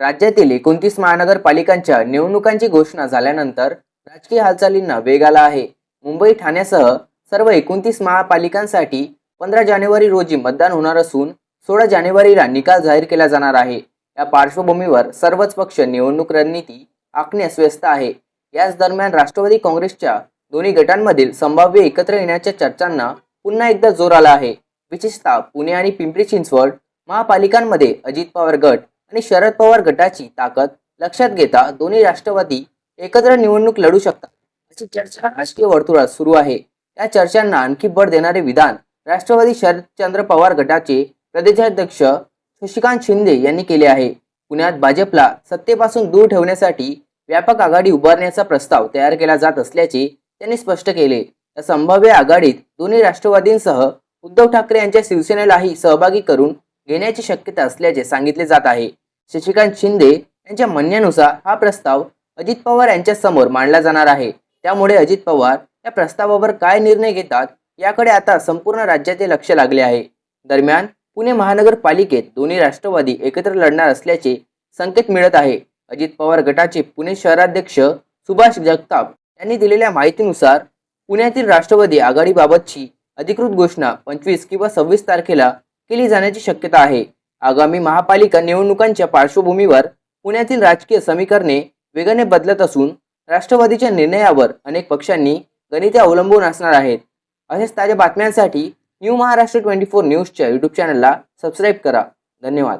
राज्यातील एकोणतीस महानगरपालिकांच्या निवडणुकांची घोषणा झाल्यानंतर राजकीय हालचालींना वेग आला आहे. मुंबई ठाण्यासह सर्व एकोणतीस महापालिकांसाठी पंधरा जानेवारी रोजी मतदान होणार असून सोळा जानेवारीला निकाल जाहीर केला जाणार आहे. या पार्श्वभूमीवर सर्वच पक्ष निवडणूक रणनीती आखण्यास व्यस्त आहे. याच दरम्यान राष्ट्रवादी काँग्रेसच्या दोन्ही गटांमधील संभाव्य एकत्र येण्याच्या चर्चांना पुन्हा एकदा जोर आला आहे. विशेषतः पुणे आणि पिंपरी चिंचवड महापालिकांमध्ये अजित पवार गट आणि शरद पवार गटाची ताकद लक्षात घेता दोन्ही राष्ट्रवादी एकत्र निवडणूक लढू शकतात. अशी चर्चा राजकीय वर्तुळात सुरू आहे. या चर्चांना आणखी बळ देणारे विधान राष्ट्रवादी शरदचंद्र पवार गटाचे प्रदेशाध्यक्ष शशिकांत शिंदे यांनी केले आहे. पुण्यात भाजपला सत्तेपासून दूर ठेवण्यासाठी व्यापक आघाडी उभारण्याचा प्रस्ताव तयार केला जात असल्याचे त्यांनी स्पष्ट केले. या संभाव्य आघाडीत दोन्ही राष्ट्रवादींसह उद्धव ठाकरे यांच्या शिवसेनेलाही सहभागी करून घेण्याची शक्यता असल्याचे सांगितले जात आहे. शशिकांत शिंदे यांच्या म्हणण्यानुसार हा प्रस्ताव अजित पवार यांच्या समोर मांडला जाणार आहे. त्यामुळे अजित पवार या प्रस्तावावर काय निर्णय घेतात याकडे आता संपूर्ण राज्याचे लक्ष लागले आहे. दरम्यान पुणे महानगरपालिकेत दोन्ही राष्ट्रवादी एकत्र लढणार असल्याचे संकेत मिळत आहे. अजित पवार गटाचे पुणे शहराध्यक्ष सुभाष जगताप यांनी दिलेल्या माहितीनुसार पुण्यातील राष्ट्रवादी आघाडीबाबतची अधिकृत घोषणा पंचवीस किंवा सव्वीस तारखेला केली जाण्याची शक्यता आहे. आगामी महापालिका निवडणुकांच्या पार्श्वभूमीवर पुण्यातील राजकीय समीकरणे वेगाने बदलत असून राष्ट्रवादीच्या निर्णयावर अनेक पक्षांनी गणिते अवलंबून असणार आहेत. अशाच ताज्या बातम्यांसाठी न्यू महाराष्ट्र ट्वेंटी फोर न्यूजच्या यूट्यूब चॅनलला सबस्क्राईब करा. धन्यवाद.